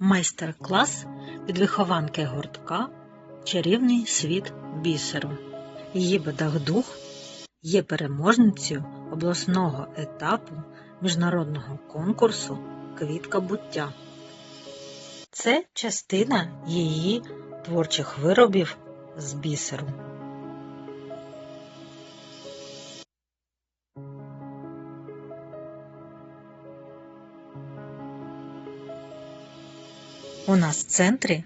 Майстер-клас від вихованки гуртка Чарівний світ бісеру. Її Бедагдух є переможницею обласного етапу міжнародного конкурсу Квітка буття. Це частина її творчих виробів з бісеру. У нас в центрі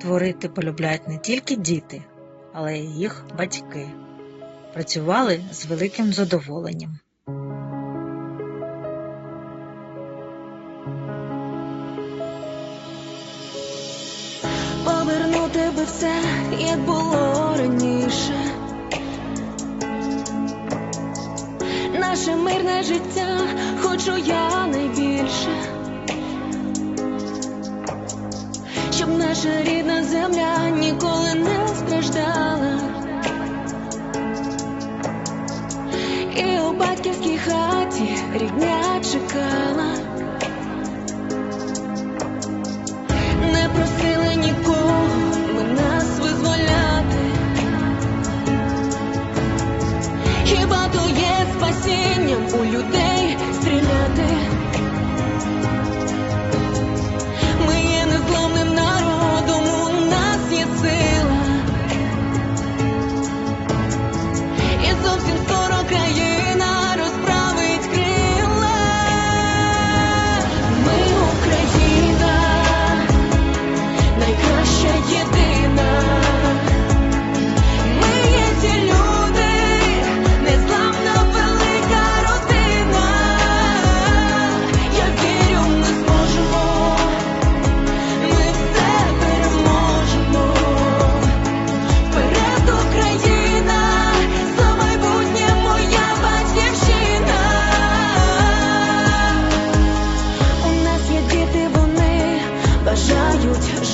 творити полюбляють не тільки діти, але й їх батьки. Працювали з великим задоволенням. Повернути би все, як було раніше. Наше мирне життя хочу я найбільше. Щоб наша рідна земля ніколи не страждала. І у батьківській хаті рідня чекала. Не просили нікого ми нас визволяти. Хіба то є спасінням у людей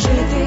жити,